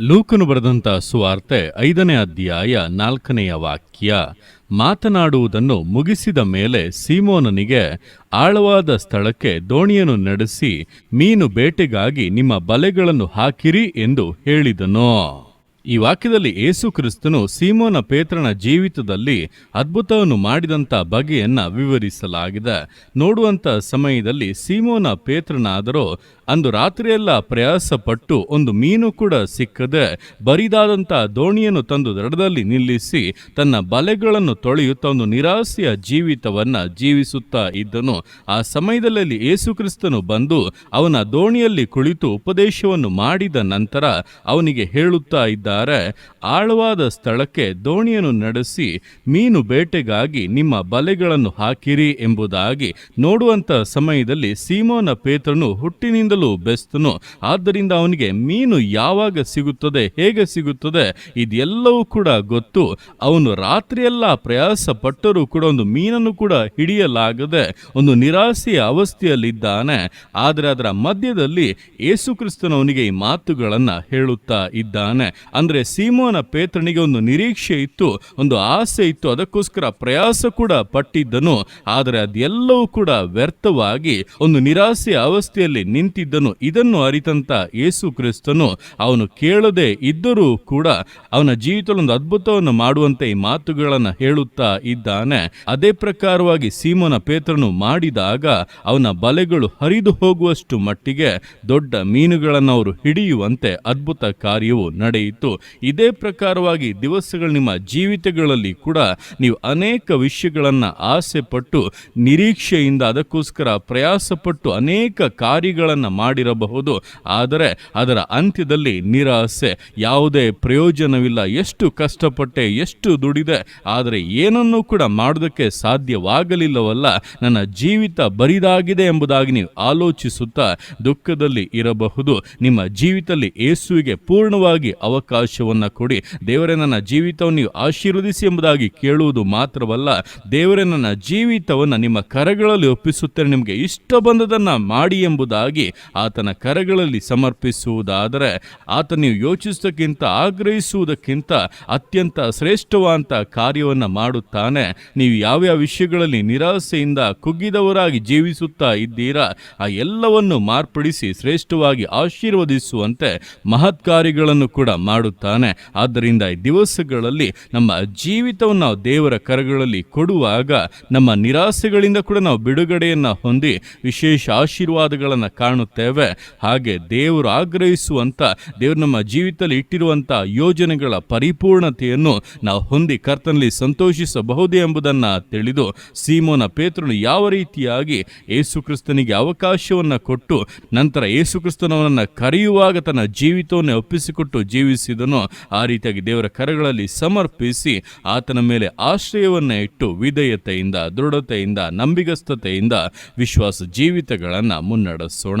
ಲೂಕನು ಬರೆದಂಥ ಸುವಾರ್ತೆ ಐದನೇ ಅಧ್ಯಾಯ ನಾಲ್ಕನೆಯ ವಾಕ್ಯ. ಮಾತನಾಡುವುದನ್ನು ಮುಗಿಸಿದ ಮೇಲೆ ಸೀಮೋನನಿಗೆ ಆಳವಾದ ಸ್ಥಳಕ್ಕೆ ದೋಣಿಯನ್ನು ನಡೆಸಿ, ಮೀನು ಬೇಟೆಗಾಗಿ ನಿಮ್ಮ ಬಲೆಗಳನ್ನು ಹಾಕಿರಿ ಎಂದು ಹೇಳಿದನು. ಈ ವಾಕ್ಯದಲ್ಲಿ ಏಸು ಕ್ರಿಸ್ತನು ಸೀಮೋನ ಪೇತ್ರನ ಜೀವಿತದಲ್ಲಿ ಅದ್ಭುತವನ್ನು ಮಾಡಿದಂಥ ಬಗೆಯನ್ನ ವಿವರಿಸಲಾಗಿದೆ. ನೋಡುವಂತ ಸಮಯದಲ್ಲಿ ಸೀಮೋನ ಪೇತ್ರನಾದರೂ ಅಂದು ರಾತ್ರಿಯೆಲ್ಲ ಪ್ರಯಾಸಪಟ್ಟು ಒಂದು ಮೀನು ಕೂಡ ಸಿಕ್ಕದೆ ಬರಿದಾದಂಥ ದೋಣಿಯನ್ನು ತಂದು ದಡದಲ್ಲಿ ನಿಲ್ಲಿಸಿ ತನ್ನ ಬಲೆಗಳನ್ನು ತೊಳೆಯುತ್ತಾ ಒಂದು ನಿರಾಸೆಯ ಜೀವಿತವನ್ನ ಜೀವಿಸುತ್ತಾ ಇದ್ದನು. ಆ ಸಮಯದಲ್ಲಿ ಏಸು ಕ್ರಿಸ್ತನು ಬಂದು ಅವನ ದೋಣಿಯಲ್ಲಿ ಕುಳಿತು ಉಪದೇಶವನ್ನು ಮಾಡಿದ ನಂತರ ಅವನಿಗೆ ಹೇಳುತ್ತಾ ಇದ್ದಾರೆ, ಆಳವಾದ ಸ್ಥಳಕ್ಕೆ ದೋಣಿಯನ್ನು ನಡೆಸಿ, ಮೀನು ಬೇಟೆಗಾಗಿ ನಿಮ್ಮ ಬಲೆಗಳನ್ನು ಹಾಕಿರಿ ಎಂಬುದಾಗಿ ನೋಡುವಂತ ಸಮಯದಲ್ಲಿ ಸೀಮೋನ ಪೇತ್ರನು ಹುಟ್ಟಿನಿಂದಲೂ ಬೆಸ್ತನು. ಆದ್ದರಿಂದ ಅವನಿಗೆ, ಮೀನು ಯಾವಾಗ ಸಿಗುತ್ತದೆ, ಹೇಗೆ ಸಿಗುತ್ತದೆ, ಇದೆಲ್ಲವೂ ಕೂಡ ಗೊತ್ತು. ಅವನು ರಾತ್ರಿಯೆಲ್ಲ ಪ್ರಯಾಸ ಪಟ್ಟರೂ ಕೂಡ ಒಂದು ಮೀನನ್ನು ಕೂಡ ಹಿಡಿಯಲಾಗದೆ ಒಂದು ನಿರಾಸೆಯ ಅವಸ್ಥೆಯಲ್ಲಿದ್ದಾನೆ. ಆದರೆ ಅದರ ಮಧ್ಯದಲ್ಲಿ ಯೇಸುಕ್ರಿಸ್ತನು ಅವನಿಗೆ ಈ ಮಾತುಗಳನ್ನು ಹೇಳುತ್ತಾ ಇದ್ದಾನೆ. ಅಂದರೆ ಸೀಮೋನ ಪೇತ್ರನಿಗೆ ಒಂದು ನಿರೀಕ್ಷೆ ಇತ್ತು, ಒಂದು ಆಸೆ ಇತ್ತು, ಅದಕ್ಕೋಸ್ಕರ ಪ್ರಯಾಸ ಕೂಡ ಪಟ್ಟಿದ್ದನು. ಆದರೆ ಅದೆಲ್ಲವೂ ಕೂಡ ವ್ಯರ್ಥವಾಗಿ ಒಂದು ನಿರಾಸೆಯ ಅವಸ್ಥೆಯಲ್ಲಿ ನಿಂತಿದ್ದನು ಇದನ್ನು ಅರಿತಂತ ಯೇಸು ಕ್ರಿಸ್ತನು ಅವನು ಕೇಳದೆ ಇದ್ದರೂ ಕೂಡ ಅವನ ಜೀವಿತದಲ್ಲಿ ಒಂದು ಅದ್ಭುತವನ್ನು ಮಾಡುವಂತೆ ಈ ಮಾತುಗಳನ್ನು ಹೇಳುತ್ತಾ ಇದ್ದಾನೆ. ಅದೇ ಪ್ರಕಾರವಾಗಿ ಸೀಮನ ಪೇತ್ರನು ಮಾಡಿದಾಗ ಅವನ ಬಲೆಗಳು ಹರಿದು ಹೋಗುವಷ್ಟು ಮಟ್ಟಿಗೆ ದೊಡ್ಡ ಮೀನುಗಳನ್ನು ಅವರು ಹಿಡಿಯುವಂತೆ ಅದ್ಭುತ ಕಾರ್ಯವು ನಡೆಯಿತು. ಇದೇ ಪ್ರಕಾರವಾಗಿ ದಿವಸಗಳು ನಿಮ್ಮ ಜೀವಿತಗಳಲ್ಲಿ ಕೂಡ ನೀವು ಅನೇಕ ವಿಷಯಗಳನ್ನ ಆಸೆ ಪಟ್ಟು ನಿರೀಕ್ಷೆಯಿಂದ ಅದಕ್ಕೋಸ್ಕರ ಪ್ರಯಾಸಪಟ್ಟು ಅನೇಕ ಕಾರ್ಯಗಳನ್ನು ಮಾಡಿರಬಹುದು. ಆದರೆ ಅದರ ಅಂತ್ಯದಲ್ಲಿ ನಿರಾಸೆ, ಯಾವುದೇ ಪ್ರಯೋಜನವಿಲ್ಲ. ಎಷ್ಟು ಕಷ್ಟಪಟ್ಟೆ, ಎಷ್ಟು ದುಡಿದೆ. ಆದರೆ ಏನನ್ನೂ ಕೂಡ ಮಾಡೋದಕ್ಕೆ ಸಾಧ್ಯವಾಗಲಿಲ್ಲವಲ್ಲ. ನನ್ನ ಜೀವಿತ ಬರಿದಾಗಿದೆ ಎಂಬುದಾಗಿ ನೀವು ಆಲೋಚಿಸುತ್ತಾ ದುಃಖದಲ್ಲಿ ಇರಬಹುದು. ನಿಮ್ಮ ಜೀವಿತದಲ್ಲಿ ಏಸುವಿಗೆ ಪೂರ್ಣವಾಗಿ ಅವಕಾಶವನ್ನು ಕೊಡಿ. ದೇವರೇ, ನನ್ನ ಜೀವಿತವನ್ನು ನೀವು ಆಶೀರ್ವದಿಸಿ ಎಂಬುದಾಗಿ ಕೇಳುವುದು ಮಾತ್ರವಲ್ಲ. ದೇವರೇ, ನನ್ನ ಜೀವಿತವನ್ನು ನಿಮ್ಮ ಕರಗಳಲ್ಲಿ ಒಪ್ಪಿಸುತ್ತೇನೆ. ನಿಮಗೆ ಇಷ್ಟ ಬಂದದನ್ನು ಮಾಡಿ ಎಂಬುದಾಗಿ ಆತನ ಕರಗಳಲ್ಲಿ ಸಮರ್ಪಿಸುವುದಾದರೆ ಆತ ನೀವು ಯೋಚಿಸುವುದಕ್ಕಿಂತ ಆಗ್ರಹಿಸುವುದಕ್ಕಿಂತ ಅತ್ಯಂತ ಶ್ರೇಷ್ಠವಾದಂಥ ಕಾರ್ಯವನ್ನು ಮಾಡುತ್ತಾನೆ. ನೀವು ಯಾವ್ಯಾವ ವಿಷಯಗಳಲ್ಲಿ ನಿರಾಸೆಯಿಂದ ಕುಗ್ಗಿದವರಾಗಿ ಜೀವಿಸುತ್ತಾ ಇದ್ದೀರಾ, ಆ ಎಲ್ಲವನ್ನು ಮಾರ್ಪಡಿಸಿ ಶ್ರೇಷ್ಠವಾಗಿ ಆಶೀರ್ವದಿಸುವಂತೆ ಮಹತ್ ಕಾರ್ಯಗಳನ್ನು ಕೂಡ ಮಾಡುತ್ತಾನೆ. ಆದ್ದರಿಂದ ಈ ದಿವಸಗಳಲ್ಲಿ ನಮ್ಮ ಜೀವಿತವನ್ನು ನಾವು ದೇವರ ಕರಗಳಲ್ಲಿ ಕೊಡುವಾಗ ನಮ್ಮ ನಿರಾಸೆಗಳಿಂದ ಕೂಡ ನಾವು ಬಿಡುಗಡೆಯನ್ನು ಹೊಂದಿ ವಿಶೇಷ ಆಶೀರ್ವಾದಗಳನ್ನು ಕಾಣುತ್ತೇವೆ. ಹಾಗೆ ದೇವರು ಆಗ್ರಹಿಸುವಂಥ ದೇವರು ನಮ್ಮ ಜೀವಿತದಲ್ಲಿ ಇಟ್ಟಿರುವಂಥ ಯೋಜನೆಗಳ ಪರಿಪೂರ್ಣತೆಯನ್ನು ನಾವು ಹೊಂದಿ ಕರ್ತನಲ್ಲಿ ಸಂತೋಷಿಸಬಹುದೇ ಎಂಬುದನ್ನು ತಿಳಿದು ಸೀಮೋನ ಪೇತ್ರನು ಯಾವ ರೀತಿಯಾಗಿ ಯೇಸುಕ್ರಿಸ್ತನಿಗೆ ಅವಕಾಶವನ್ನು ಕೊಟ್ಟು, ನಂತರ ಯೇಸು ಕ್ರಿಸ್ತನವನನ್ನು ಕರೆಯುವಾಗ ತನ್ನ ಜೀವಿತವನ್ನು ಒಪ್ಪಿಸಿಕೊಟ್ಟು ಜೀವಿಸಿದನೋ, ಆ ರೀತಿಯಾಗಿ ದೇವರ ಕರಗಳಲ್ಲಿ ಸಮರ್ಪಿಸಿ ಆತನ ಮೇಲೆ ಆಶ್ರಯವನ್ನು ಇಟ್ಟು ವಿಧೇಯತೆಯಿಂದ, ದೃಢತೆಯಿಂದ, ನಂಬಿಗಸ್ತತೆಯಿಂದ ವಿಶ್ವಾಸ ಜೀವಿತಗಳನ್ನು ಮುನ್ನಡೆಸೋಣ.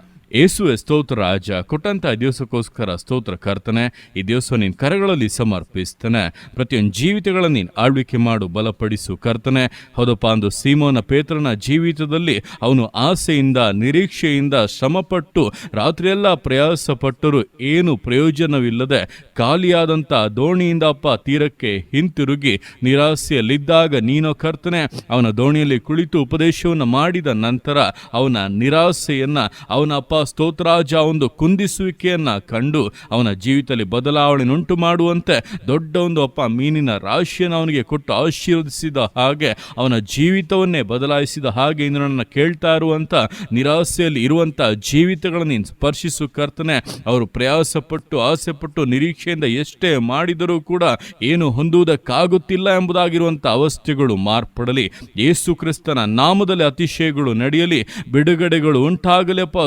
ಏಸುವೆ ಸ್ತೋತ್ರ ರಾಜ, ಕೊಟ್ಟಂತ ದಿವಸಕ್ಕೋಸ್ಕರ ಸ್ತೋತ್ರ ಕರ್ತನೆ, ಈ ದಿವಸ ನಿನ್ನ ಕರಗಳಲ್ಲಿ ಸಮರ್ಪಿಸ್ತಾನೆ. ಪ್ರತಿಯೊಂದು ಜೀವಿತಗಳನ್ನು ನೀನು ಆಳ್ವಿಕೆ ಮಾಡು, ಬಲಪಡಿಸು ಕರ್ತನೆ. ಹೌದಪ್ಪ ಅಂದು ಸೀಮೋನ ಪೇತ್ರನ ಜೀವಿತದಲ್ಲಿ ಅವನು ಆಸೆಯಿಂದ, ನಿರೀಕ್ಷೆಯಿಂದ ಶ್ರಮಪಟ್ಟು, ರಾತ್ರಿಯೆಲ್ಲ ಪ್ರಯಾಸ ಪಟ್ಟರು ಏನು ಪ್ರಯೋಜನವಿಲ್ಲದೆ ಖಾಲಿಯಾದಂಥ ದೋಣಿಯಿಂದ ಅಪ್ಪ ತೀರಕ್ಕೆ ಹಿಂತಿರುಗಿ ನಿರಾಸೆಯಲ್ಲಿದ್ದಾಗ ನೀನೋ ಕರ್ತನೆ, ಅವನ ದೋಣಿಯಲ್ಲಿ ಕುಳಿತು ಉಪದೇಶವನ್ನು ಮಾಡಿದ ನಂತರ ಅವನ ನಿರಾಸೆಯನ್ನ ಅವನ ಅಪ್ಪ ಸ್ತೋತ್ರಾಜ ಒಂದು ಕುಂದಿಸುವಿಕೆಯನ್ನ ಕಂಡು ಅವನ ಜೀವಿತದಲ್ಲಿ ಬದಲಾವಣೆನುಂಟು ಮಾಡುವಂತೆ ದೊಡ್ಡ ಒಂದು ಅಪ್ಪ ಮೀನಿನ ರಾಶಿಯನ್ನು ಅವನಿಗೆ ಕೊಟ್ಟು ಆಶೀರ್ವದಿಸಿದ ಹಾಗೆ ಅವನ ಜೀವಿತವನ್ನೇ ಬದಲಾಯಿಸಿದ ಹಾಗೆ ಇಂದು ಕೇಳ್ತಾ ಇರುವಂತ, ನಿರಾಸೆಯಲ್ಲಿ ಇರುವಂಥ ಜೀವಿತಗಳನ್ನು ನೀನು ಸ್ಪರ್ಶಿಸು ಕರ್ತನೆ. ಅವರು ಪ್ರಯಾಸಪಟ್ಟು, ಆಸೆಪಟ್ಟು, ನಿರೀಕ್ಷೆಯಿಂದ ಎಷ್ಟೇ ಮಾಡಿದರೂ ಕೂಡ ಏನು ಹೊಂದುವುದಕ್ಕಾಗುತ್ತಿಲ್ಲ ಎಂಬುದಾಗಿರುವಂಥ ಅವಸ್ಥೆಗಳು ಮಾರ್ಪಡಲಿ. ಯೇಸು ಕ್ರಿಸ್ತನ ನಾಮದಲ್ಲಿ ಅತಿಶಯಗಳು ನಡೆಯಲಿ. ಬಿಡುಗಡೆಗಳು ಉಂಟಾಗಲಪ್ಪ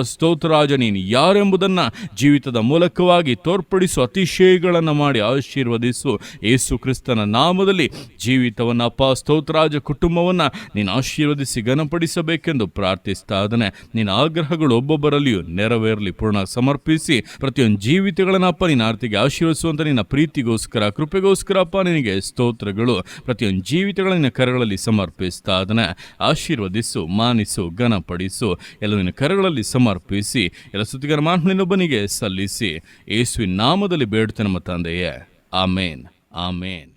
ಸ್ತೋತ್ರರಾಜ ನೀನು ಯಾರೆಂಬುದನ್ನ ಜೀವಿತದ ಮೂಲಕವಾಗಿ ತೋರ್ಪಡಿಸು ಅತಿಶಯಗಳನ್ನು ಮಾಡಿ ಆಶೀರ್ವದಿಸು. ಯೇಸು ಕ್ರಿಸ್ತನ ನಾಮದಲ್ಲಿ ಜೀವಿತವನ್ನು ಅಪ್ಪ ಸ್ತೋತ್ರಾಜ ಕುಟುಂಬವನ್ನು ನೀನು ಆಶೀರ್ವದಿಸಿ ಘನಪಡಿಸಬೇಕೆಂದು ಪ್ರಾರ್ಥಿಸ್ತಾ ಇದ್ದಾನೆ. ನಿನ್ನ ಆಗ್ರಹಗಳು ಒಬ್ಬೊಬ್ಬರಲ್ಲಿಯೂ ನೆರವೇರಲಿ. ಪೂರ್ಣ ಸಮರ್ಪಿಸಿ ಪ್ರತಿಯೊಂದು ಜೀವಿತಗಳನ್ನ ಅಪ್ಪ ನಿನ್ನ ಆರ್ತಿಗೆ ಆಶೀರ್ವಿಸುವಂತ ನಿನ್ನ ಪ್ರೀತಿಗೋಸ್ಕರ, ಕೃಪೆಗೋಸ್ಕರ ಅಪ್ಪ, ನಿನಗೆ ಸ್ತೋತ್ರಗಳು ಪ್ರತಿಯೊಂದು ಜೀವಿತಗಳ ನಿನ್ನ ಕರಗಳಲ್ಲಿ ಸಮರ್ಪಿಸ್ತಾ ಅದನ್ನ ಆಶೀರ್ವದಿಸು, ಮಾನಿಸು, ಘನಪಡಿಸು. ಎಲ್ಲ ನಿನ್ನ ಕರಗಳಲ್ಲಿ ಸಮರ್ಪಿಸಿ ಸಲ್ಲಿಸಿ ಎಲ್ಲ ಸ್ತುತಿಗರ ಮಾನ್ಮನಿನೊಬ್ಬನಿಗೆ ಸಲ್ಲಿಸಿ ಯೇಸುವಿನ ನಾಮದಲ್ಲಿ ಬೇಡುತ್ತೆ ನಮ್ಮ ತಂದೆಯೇ. ಆಮೇನ್. ಆಮೇನ್.